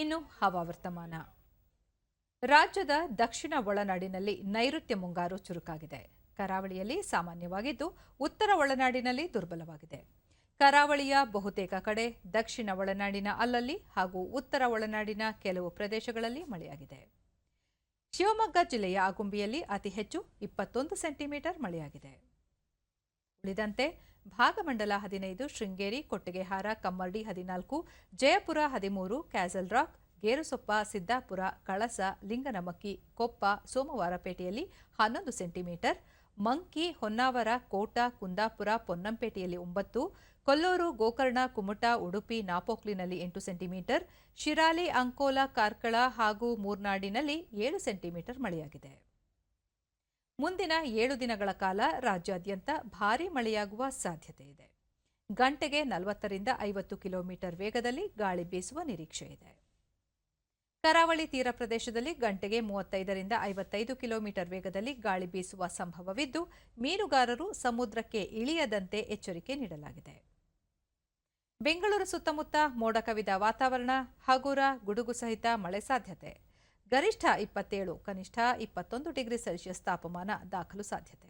ಇನ್ನು ಹವಾವರ್ತಮಾನ. ರಾಜ್ಯದ ದಕ್ಷಿಣ ಒಳನಾಡಿನಲ್ಲಿ ನೈಋತ್ಯ ಮುಂಗಾರು ಚುರುಕಾಗಿದೆ. ಕರಾವಳಿಯಲ್ಲಿ ಸಾಮಾನ್ಯವಾಗಿದ್ದು, ಉತ್ತರ ಒಳನಾಡಿನಲ್ಲಿ ದುರ್ಬಲವಾಗಿದೆ. ಕರಾವಳಿಯ ಬಹುತೇಕ ಕಡೆ ದಕ್ಷಿಣ ಒಳನಾಡಿನ ಅಲ್ಲಲ್ಲಿ ಹಾಗೂ ಉತ್ತರ ಒಳನಾಡಿನ ಕೆಲವು ಪ್ರದೇಶಗಳಲ್ಲಿ ಮಳೆಯಾಗಿದೆ. ಶಿವಮೊಗ್ಗ ಜಿಲ್ಲೆಯ ಆಗುಂಬಿಯಲ್ಲಿ ಅತಿ ಹೆಚ್ಚು ಇಪ್ಪತ್ತೊಂದು ಸೆಂಟಿಮೀಟರ್ ಮಳೆಯಾಗಿದೆ. ಉಳಿದಂತೆ ಭಾಗಮಂಡಲ ಹದಿನೈದು, ಶೃಂಗೇರಿ, ಕೊಟ್ಟಿಗೆಹಾರ ಕಮ್ಮರ್ಡಿ ಹದಿನಾಲ್ಕು, ಜಯಪುರ ಹದಿಮೂರು, ಕ್ಯಾಸಲ್ ರಾಕ್, ಗೇರುಸೊಪ್ಪ, ಸಿದ್ದಾಪುರ, ಕಳಸ, ಲಿಂಗನಮಕ್ಕಿ, ಕೊಪ್ಪ, ಸೋಮವಾರಪೇಟೆಯಲ್ಲಿ ಹನ್ನೊಂದು ಸೆಂಟಿಮೀಟರ್, ಮಂಕಿ, ಹೊನ್ನಾವರ, ಕೋಟ, ಕುಂದಾಪುರ, ಪೊನ್ನಂಪೇಟೆಯಲ್ಲಿ ಒಂಬತ್ತು, ಕೊಲ್ಲೂರು, ಗೋಕರ್ಣ, ಕುಮಟ, ಉಡುಪಿ, ನಾಪೋಕ್ಲಿನಲ್ಲಿ ಎಂಟು ಸೆಂಟಿಮೀಟರ್, ಶಿರಾಲಿ, ಅಂಕೋಲಾ, ಕಾರ್ಕಳ ಹಾಗೂ ಮೂರ್ನಾಡಿನಲ್ಲಿ ಏಳು ಸೆಂಟಿಮೀಟರ್ ಮಳೆಯಾಗಿದೆ. ಮುಂದಿನ ಏಳು ದಿನಗಳ ಕಾಲ ರಾಜ್ಯಾದ್ಯಂತ ಭಾರೀ ಮಳೆಯಾಗುವ ಸಾಧ್ಯತೆ ಇದೆ. ಗಂಟೆಗೆ ನಲವತ್ತರಿಂದ ಐವತ್ತು ಕಿಲೋಮೀಟರ್ ವೇಗದಲ್ಲಿ ಗಾಳಿ ಬೀಸುವ ನಿರೀಕ್ಷೆ ಇದೆ. ಕರಾವಳಿ ತೀರ ಪ್ರದೇಶದಲ್ಲಿ ಗಂಟೆಗೆ ಮೂವತ್ತೈದರಿಂದ ಐವತ್ತೈದು ಕಿಲೋಮೀಟರ್ ವೇಗದಲ್ಲಿ ಗಾಳಿ ಬೀಸುವ ಸಂಭವವಿದ್ದು, ಮೀನುಗಾರರು ಸಮುದ್ರಕ್ಕೆ ಇಳಿಯದಂತೆ ಎಚ್ಚರಿಕೆ ನೀಡಲಾಗಿದೆ. ಬೆಂಗಳೂರು ಸುತ್ತಮುತ್ತ ಮೋಡ ಕವಿದ ವಾತಾವರಣ, ಹಗುರ, ಗುಡುಗು ಸಹಿತ ಮಳೆ ಸಾಧ್ಯತೆ. ಗರಿಷ್ಠ ಇಪ್ಪತ್ತೇಳು ಕನಿಷ್ಠ ಇಪ್ಪತ್ತೊಂದು ಡಿಗ್ರಿ ಸೆಲ್ಸಿಯಸ್ ತಾಪಮಾನ ದಾಖಲು ಸಾಧ್ಯತೆ.